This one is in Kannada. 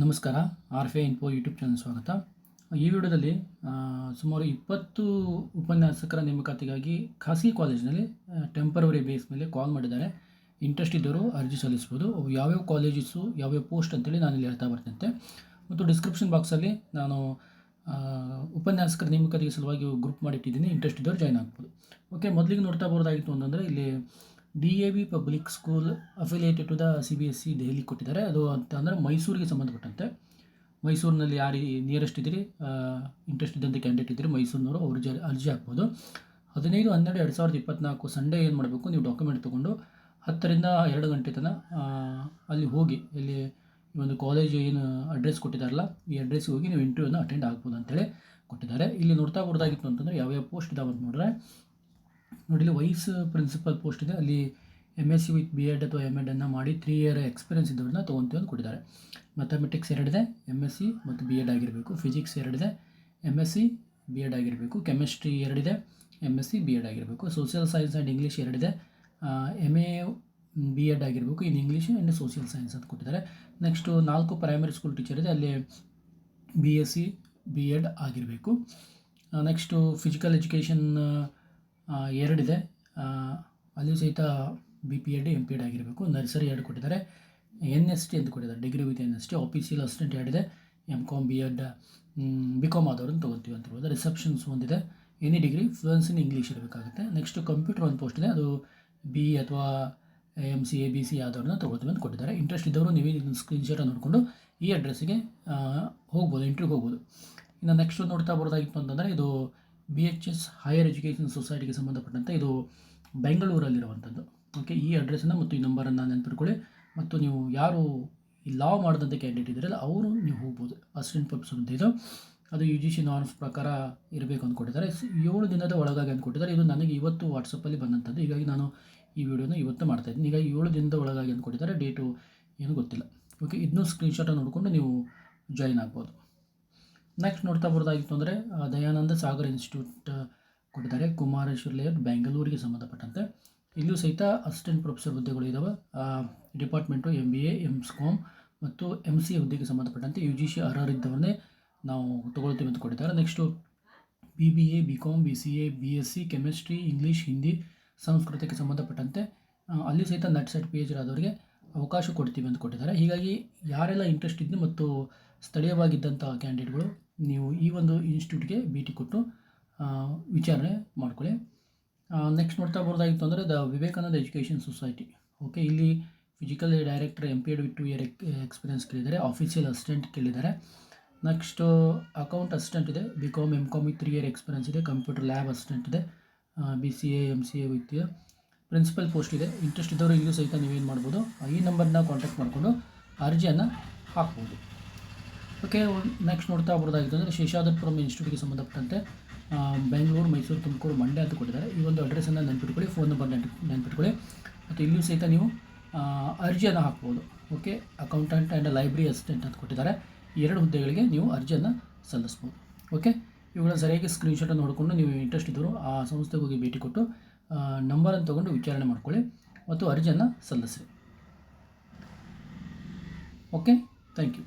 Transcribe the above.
ನಮಸ್ಕಾರ ಆರ್ ಫೆ ಇನ್ಫೋ ಯೂಟ್ಯೂಬ್ ಚಾನಲ್ ಸ್ವಾಗತ. ಈ ವಿಡಿಯೋದಲ್ಲಿ ಸುಮಾರು ಇಪ್ಪತ್ತು ಉಪನ್ಯಾಸಕರ ನೇಮಕಾತಿಗಾಗಿ ಖಾಸಗಿ ಕಾಲೇಜಿನಲ್ಲಿ ಟೆಂಪರವರಿ ಬೇಸ್ ಮೇಲೆ ಕಾಲ್ ಮಾಡಿದ್ದಾರೆ. ಇಂಟ್ರೆಸ್ಟ್ ಇದ್ದವರು ಅರ್ಜಿ ಸಲ್ಲಿಸ್ಬೋದು ಯಾವ್ಯಾವ ಕಾಲೇಜಸ್ಸು ಯಾವ್ಯಾವ ಪೋಸ್ಟ್ ಅಂತೇಳಿ ನಾನು ಇಲ್ಲಿ ಹೇಳ್ತಾ ಬರ್ತಂತೆ ಮತ್ತು ಡಿಸ್ಕ್ರಿಪ್ಷನ್ ಬಾಕ್ಸಲ್ಲಿ ನಾನು ಉಪನ್ಯಾಸಕರ ನೇಮಕಾತಿಗೆ ಸಲುವಾಗಿ ಗ್ರೂಪ್ ಮಾಡಿಟ್ಟಿದ್ದೀನಿ. ಇಂಟ್ರೆಸ್ಟ್ ಇದ್ದವರು ಜಾಯ್ನ್ ಆಗ್ಬೋದು. ಓಕೆ ಮೊದಲಿಗೆ ನೋಡ್ತಾ ಬರೋದಾಗಿತ್ತು ಅಂತಂದರೆ, ಇಲ್ಲಿ D A V public school affiliated to the C B S C Delhi ಕೊಟ್ಟಿದ್ದಾರೆ. ಅದು ಅಂತ ಅಂದರೆ ಮೈಸೂರಿಗೆ ಸಂಬಂಧಪಟ್ಟಂತೆ. ಮೈಸೂರಿನಲ್ಲಿ ಯಾರು ನಿಯರೆಸ್ಟ್ ಇದ್ದೀರಿ? ಇಂಟ್ರೆಸ್ಟ್ ಇದ್ದಂಥ ಕ್ಯಾಂಡಿಡೇಟ್ ಇದ್ದರೆ ಮೈಸೂರಿನವರು, ಅವ್ರ ಜ, ಅರ್ಜಿ ಹಾಕ್ಬೋದು. ಹದಿನೈದು, ಹನ್ನೆರಡು, ಎರಡು ಸಾವಿರದ ಇಪ್ಪತ್ನಾಲ್ಕು ಸಂಡೇ ಏನು ಮಾಡಬೇಕು? ನೀವು ಡಾಕ್ಯುಮೆಂಟ್ ತೊಗೊಂಡು ಹತ್ತರಿಂದ ಎರಡು ಗಂಟೆ ತನಕ ಅಲ್ಲಿ ಹೋಗಿ, ಇಲ್ಲಿ ಈ ಒಂದು ಕಾಲೇಜ್ ಏನು ಅಡ್ರೆಸ್ ಕೊಟ್ಟಿದ್ದಾರಲ್ಲ, ಈ ಅಡ್ರೆಸ್ಗೆ ಹೋಗಿ ನೀವು ಇಂಟರ್ವ್ಯೂನ ಅಟೆಂಡ್ ಆಗ್ಬೋದು ಅಂತೇಳಿ ಕೊಟ್ಟಿದ್ದಾರೆ. ಇಲ್ಲಿ ನೋಡ್ತಾ ಬರೋದಾಗಿತ್ತು ಅಂತಂದರೆ ಯಾವ್ಯಾವ ಪೋಸ್ಟ್ ಇದಾವೆ ಅಂತ ನೋಡಿದ್ರೆ ನೋಡಿ ಇಲ್ಲಿ ವೈಸ್ ಪ್ರಿನ್ಸಿಪಲ್ ಪೋಸ್ಟ್ ಇದೆ. ಅಲ್ಲಿ M S C with B Ed ಅಥವಾ ಎಂ ಅನ್ನು ಮಾಡಿ ತ್ರೀ ಇಯರ್ ಎಕ್ಸ್ಪೀರಿಯನ್ಸ್ ಇದ್ದವ್ರನ್ನ ತೊಗೊಂತೀವಿ ಅಂತ ಕೊಟ್ಟಿದ್ದಾರೆ. ಮ್ಯಾಥಮೆಟಿಕ್ಸ್ ಎರಡಿದೆ ಎಂ ಎಸ್ ಸಿ ಮತ್ತು ಬಿ ಎಡ್ ಆಗಿರಬೇಕು. ಫಿಸಿಕ್ಸ್ ಎರಡಿದೆ M S C B Ed ಆಗಿರಬೇಕು. ಕೆಮಿಸ್ಟ್ರಿ ಎರಡಿದೆ M S C B Ed ಆಗಿರಬೇಕು. ಸೋಷಿಯಲ್ ಸೈನ್ಸ್ ಆ್ಯಂಡ್ ಇಂಗ್ಲೀಷ್ ಎರಡಿದೆ ಎಂ ಎ ಬಿ ಎಡ್ ಆಗಿರಬೇಕು. In English and social science ಅಂತ ಕೊಟ್ಟಿದ್ದಾರೆ. ನೆಕ್ಸ್ಟು ನಾಲ್ಕು ಪ್ರೈಮರಿ ಸ್ಕೂಲ್ ಟೀಚರ್ ಇದೆ. ಅಲ್ಲಿ B S C B Ed ಆಗಿರಬೇಕು. ನೆಕ್ಸ್ಟು ಫಿಸಿಕಲ್ ಎಜುಕೇಷನ್ ಎರಡಿದೆ. ಆ, ಅಲ್ಲಿ ಸಹಿತ B P Ed M P Ed ಆಗಿರಬೇಕು. ನರ್ಸರಿ ಎರಡು ಕೊಟ್ಟಿದ್ದಾರೆ. ಎನ್ ಎಸ್ ಟಿ ಅಂತ ಕೊಟ್ಟಿದ್ದಾರೆ. Degree with N S T official assistant ಎರಡಿದೆ. M Com B Ed B Com ಆದವ್ರನ್ನ ತೊಗೊತೀವಿ ಅಂತ ಹೇಳ್ಬೋದು. ರಿಸೆಪ್ಷನ್ಸ್ ಒಂದಿದೆ. Any degree fluence in English ಇರಬೇಕಾಗುತ್ತೆ. ನೆಕ್ಸ್ಟ್ ಕಂಪ್ಯೂಟರ್ ಒಂದು ಪೋಸ್ಟ್ ಇದೆ. ಅದು ಬಿ ಅಥವಾ M C A B C ಆದವ್ರನ್ನ ತೊಗೊಳ್ತೀವಿ ಅಂತ ಕೊಟ್ಟಿದ್ದಾರೆ. ಇಂಟ್ರೆಸ್ಟ್ ಇದ್ದವರು ನೀವು ಇದನ್ನು ಸ್ಕ್ರೀನ್ಶಾಟ್ ನೋಡಿಕೊಂಡು ಈ ಅಡ್ರೆಸ್ಸಿಗೆ ಹೋಗ್ಬೋದು ಇಂಟ್ರ್ಯೂಗೆ ಹೋಗ್ಬೋದು. ಇನ್ನು ನೆಕ್ಸ್ಟ್ ನೋಡ್ತಾ ಬರೋದಾಗಿತ್ತು ಅಂತಂದರೆ ಇದು B H S higher education ಸೊಸೈಟಿಗೆ ಸಂಬಂಧಪಟ್ಟಂತೆ ಇದು ಬೆಂಗಳೂರಲ್ಲಿರುವಂಥದ್ದು. ಓಕೆ ಈ ಅಡ್ರೆಸ್ಸನ್ನು ಮತ್ತು ಈ ನಂಬರನ್ನು ನೆನಪಿಟ್ಕೊಳ್ಳಿ. ಮತ್ತು ನೀವು ಯಾರು ಈ ಲಾ ಮಾಡಿದಂಥ ಕ್ಯಾಂಡಿಡೇಟ್ ಇದ್ದೀರಲ್ಲ ಅವರು ನೀವು ಹೋಗ್ಬೋದು. ಅಸಿಸ್ಟೆಂಟ್ ಪ್ರೊಫೆಸರ್ ಅಂತ ಇದು. ಅದು ಯು ಜಿ ಸಿ ನಾರ್ಮ್ಸ್ ಪ್ರಕಾರ ಇರಬೇಕು ಅಂದ್ಕೊಟ್ಟಿದ್ದಾರೆ ಏಳು ದಿನದ ಒಳಗಾಗಿ ಅಂದ್ಕೊಟ್ಟಿದ್ದಾರೆ ಇದು ನನಗೆ ಇವತ್ತು ವಾಟ್ಸಪ್ಪಲ್ಲಿ ಬಂದಂಥದ್ದು. ಹೀಗಾಗಿ ನಾನು ಈ ವಿಡಿಯೋನ ಇವತ್ತು ಮಾಡ್ತಾ ಇದ್ದೀನಿ. ಈಗ ಏಳು ದಿನದ ಒಳಗಾಗಿ ಅಂದ್ಕೊಟ್ಟಿದ್ದಾರೆ ಡೇಟು ಏನು ಗೊತ್ತಿಲ್ಲ. ಓಕೆ ಇದನ್ನೂ ಸ್ಕ್ರೀನ್ಶಾಟನ್ನು ನೋಡಿಕೊಂಡು ನೀವು ಜಾಯಿನ್ ಆಗ್ಬೋದು. ನೆಕ್ಸ್ಟ್ ನೋಡ್ತಾ ಬರೋದಾಗಿತ್ತು ಅಂದರೆ ದಯಾನಂದ ಸಾಗರ್ ಇನ್ಸ್ಟಿಟ್ಯೂಟ್ ಕೊಟ್ಟಿದ್ದಾರೆ. ಕುಮಾರೇಶ್ವರ ಲೇಔಟ್ ಬೆಂಗಳೂರಿಗೆ ಸಂಬಂಧಪಟ್ಟಂತೆ. ಇಲ್ಲೂ ಸಹಿತ ಅಸಿಸ್ಟೆಂಟ್ ಪ್ರೊಫೆಸರ್ ಹುದ್ದೆಗಳು ಇದ್ದಾವೆ department M B A M ಸ್ಕಾಮ್ ಮತ್ತು ಎಂ ಸಿ ಹುದ್ದೆಗೆ ಸಂಬಂಧಪಟ್ಟಂತೆ ಯು ಜಿ ಸಿ ಅರ್ಹರಿದ್ದವನ್ನೇ ನಾವು ತೊಗೊಳ್ತೀವಿ ಅಂತ ಕೊಟ್ಟಿದ್ದಾರೆ. Next B B A B Com B C A B S C chemistry English Hindi ಸಂಸ್ಕೃತಕ್ಕೆ ಸಂಬಂಧಪಟ್ಟಂತೆ ಅಲ್ಲಿ ಸಹಿತ ನಟ್ ಸೆಟ್ ಪಿ ಎಚ್ ಆದವರಿಗೆ ಅವಕಾಶ ಕೊಡ್ತೀವಿ ಅಂತ ಕೊಟ್ಟಿದ್ದಾರೆ. ಹೀಗಾಗಿ ಯಾರೆಲ್ಲ ಇಂಟ್ರೆಸ್ಟ್ ಇದ್ದು ಮತ್ತು ಸ್ಥಳೀಯವಾಗಿದ್ದಂಥ ಕ್ಯಾಂಡಿಡೇಟ್ಗಳು ನೀವು ಈ ಒಂದು ಇನ್ಸ್ಟಿಟ್ಯೂಟ್ಗೆ ಭೇಟಿ ಕೊಟ್ಟು ವಿಚಾರಣೆ ಮಾಡ್ಕೊಳ್ಳಿ. ನೆಕ್ಸ್ಟ್ ನೋಡ್ತಾ ಬರೋದಾಗಿತ್ತು ಅಂದರೆ the Vivekananda education society. Okay, ಇಲ್ಲಿ physical director Ed with two year experience ಕೇಳಿದ್ದಾರೆ, ಆಫೀಸಿಯಲ್ ಅಸಿಸ್ಟೆಂಟ್ ಕೇಳಿದ್ದಾರೆ. ನೆಕ್ಸ್ಟ್ ಅಕೌಂಟ್ ಅಸಿಸ್ಟೆಂಟ್ ಇದೆ B Com M Com three year experience ಇದೆ, ಕಂಪ್ಯೂಟರ್ ಲ್ಯಾಬ್ ಅಸಿಸ್ಟೆಂಟ್ ಇದೆ B C A M C A with principal post ಇದೆ, ಇಂಟ್ರೆಸ್ಟ್ ಇದ್ದವರು ಇಲ್ಲೂ ಸಹಿತ ನೀವೇನು ಮಾಡ್ಬೋದು ಈ ನಂಬರ್ನ ಕಾಂಟ್ಯಾಕ್ಟ್ ಮಾಡಿಕೊಂಡು ಅರ್ಜಿಯನ್ನು ಹಾಕ್ಬೋದು. ಓಕೆ ನೆಕ್ಸ್ಟ್ ನೋಡ್ತಾ ಬರೋದಾಗಿತ್ತು ಅಂದರೆ ಶೇಷಾದಪುರಂ ಇನ್ಸ್ಟಿಟ್ಯೂಟ್ಗೆ ಸಂಬಂಧಪಟ್ಟಂತೆ ಬೆಂಗಳೂರು, ಮೈಸೂರು, ತುಮಕೂರು ಮಂಡ್ಯ ಅಂತ ಕೊಟ್ಟಿದ್ದಾರೆ. ಈ ಒಂದು ಅಡ್ರೆಸ್ಸನ್ನು ನೆನ್ಪಿಟ್ಕೊಳ್ಳಿ ಫೋನ್ ನಂಬರ್ ನೆನ್ಪಿ, ನೆನ್ಪಿಟ್ಕೊಳ್ಳಿ. ಮತ್ತು ಇಲ್ಲೂ ಸಹಿತ ನೀವು ಅರ್ಜಿಯನ್ನು ಹಾಕ್ಬೋದು. Okay accountant and library assistant ಅಂತ ಕೊಟ್ಟಿದ್ದಾರೆ. ಎರಡು ಹುದ್ದೆಗಳಿಗೆ ನೀವು ಅರ್ಜಿಯನ್ನು ಸಲ್ಲಿಸ್ಬೋದು. ಓಕೆ ಇವುಗಳ ಸರಿಯಾಗಿ ಸ್ಕ್ರೀನ್ಶಾಟನ್ನು ನೋಡಿಕೊಂಡು ನೀವು ಇಂಟ್ರೆಸ್ಟ್ ಇದ್ದರು ಆ ಸಂಸ್ಥೆಗೆ ಹೋಗಿ ಭೇಟಿ ಕೊಟ್ಟು ನಂಬರನ್ನು ತೊಗೊಂಡು ವಿಚಾರಣೆ ಮಾಡ್ಕೊಳ್ಳಿ ಮತ್ತು ಅರ್ಜಿಯನ್ನು ಸಲ್ಲಿಸಿ ಓಕೆ ಥ್ಯಾಂಕ್ ಯು